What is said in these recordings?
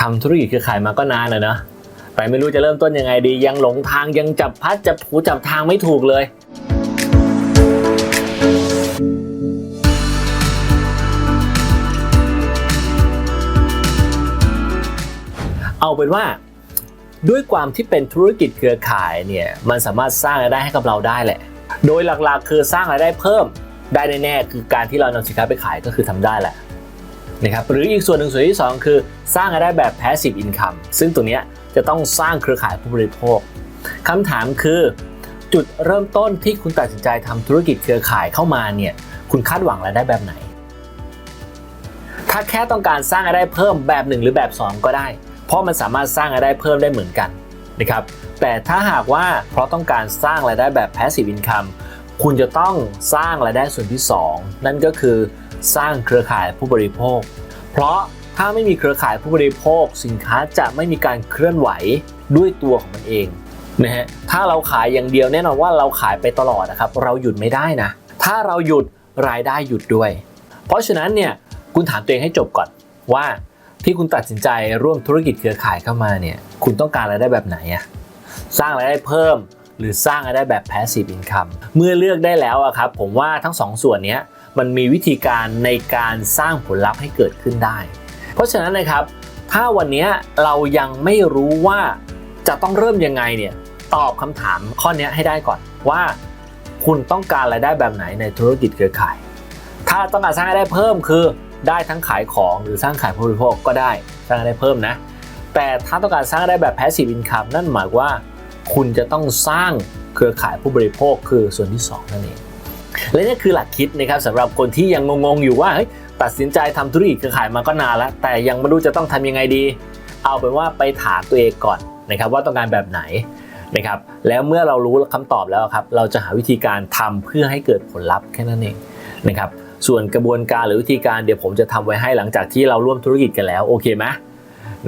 ทำธุรกิจเครือข่ายมาก็นานแล้วเนอะแต่ไม่รู้จะเริ่มต้นยังไงดี ยังหลงทางยังจับพัดจับผูจับทางไม่ถูกเลยเอาเป็นว่าด้วยความที่เป็นธุรกิจเครือข่ายเนี่ยมันสามารถสร้างรายได้ให้กับเราได้แหละ โดยหลักๆคือสร้างรายได้เพิ่มได้แน่ๆคือการที่เรานำสินค้าไปขายก็คือทำได้แหละ นะครับหรืออีกส่วนหนึ่งส่วนที่สองคือ สร้างรายได้แบบ passive income ซึ่งตัวเนี้ยจะต้องสร้างเครือข่ายผู้บริโภคคำถามคือ จุดเริ่มต้นที่คุณตัดสินใจทำธุรกิจเครือข่ายเข้ามาเนี่ยคุณคาดหวังรายได้แบบไหน ถ้าแค่ต้องการสร้างรายได้เพิ่มแบบหนึ่งหรือแบบ 2 ก็ได้ เพราะมันสามารถสร้างรายได้เพิ่มได้เหมือนกันนะครับแต่ถ้าหากว่าเพราะต้องการสร้างรายได้แบบ passive income คุณจะต้องสร้างรายได้ส่วนที่ 2 นั่นก็คือ สร้างเครือข่ายผู้บริโภค เพราะถ้าไม่มีเครือข่ายผู้บริโภค สินค้าจะไม่มีการเคลื่อนไหวด้วยตัวของมันเองนะฮะถ้าเราขายอย่างเดียวแน่นอนว่าเราขายไปตลอดนะครับ เราหยุดไม่ได้นะ ถ้าเราหยุดรายได้หยุดด้วย เพราะฉะนั้นเนี่ยคุณถามตัวเองให้จบก่อนว่าที่คุณตัดสินใจร่วมธุรกิจเครือข่ายเข้ามาเนี่ยคุณต้องการรายได้แบบไหนอะสร้างรายได้เพิ่ม หรือสร้างรายได้แบบ passive income เมื่อเลือกได้แล้วอะครับผมว่าทั้งสองส่วนเนี้ย มันมีวิธีการในการสร้างผลลัพธ์ให้เกิดขึ้นได้ เพราะฉะนั้นนะครับ ถ้าวันนี้เรายังไม่รู้ว่าจะต้องเริ่มยังไงเนี่ยตอบคำถามข้อนี้ให้ได้ก่อนว่า คุณต้องการรายได้แบบไหนในธุรกิจเครือข่าย ถ้าต้องการสร้างรายได้เพิ่มคือได้ทั้งขายของหรือสร้างขายผู้บริโภคก็ได้สร้างรายได้เพิ่มนะ แต่ถ้าต้องการสร้างรายได้แบบ passive income นั่นหมายว่า คุณจะต้องสร้างเครือข่ายผู้บริโภคคือส่วนที่ 2 นั่นเอง และนี่คือหลักคิดนะครับสำหรับคนที่ยังงงๆอยู่ว่าตัดสินใจทำธุรกิจเครือข่ายมาก็นานแล้ว แต่ยังไม่รู้จะต้องทำยังไงดี เอาเป็นว่าไปถามตัวเองก่อนนะครับว่าต้องการแบบไหนนะครับแล้วเมื่อเรารู้คำตอบแล้วครับเราจะหาวิธีการทำเพื่อให้เกิดผลลัพธ์แค่นั้นเองนะครับส่วนกระบวนการหรือวิธีการเดี๋ยวผมจะทำไว้ให้หลังจากที่เราร่วมธุรกิจกันแล้วโอเคไหม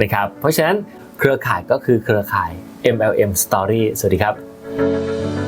นะครับเพราะฉะนั้นเครือข่ายก็คือเครือข่าย MLM Story สวัสดีครับ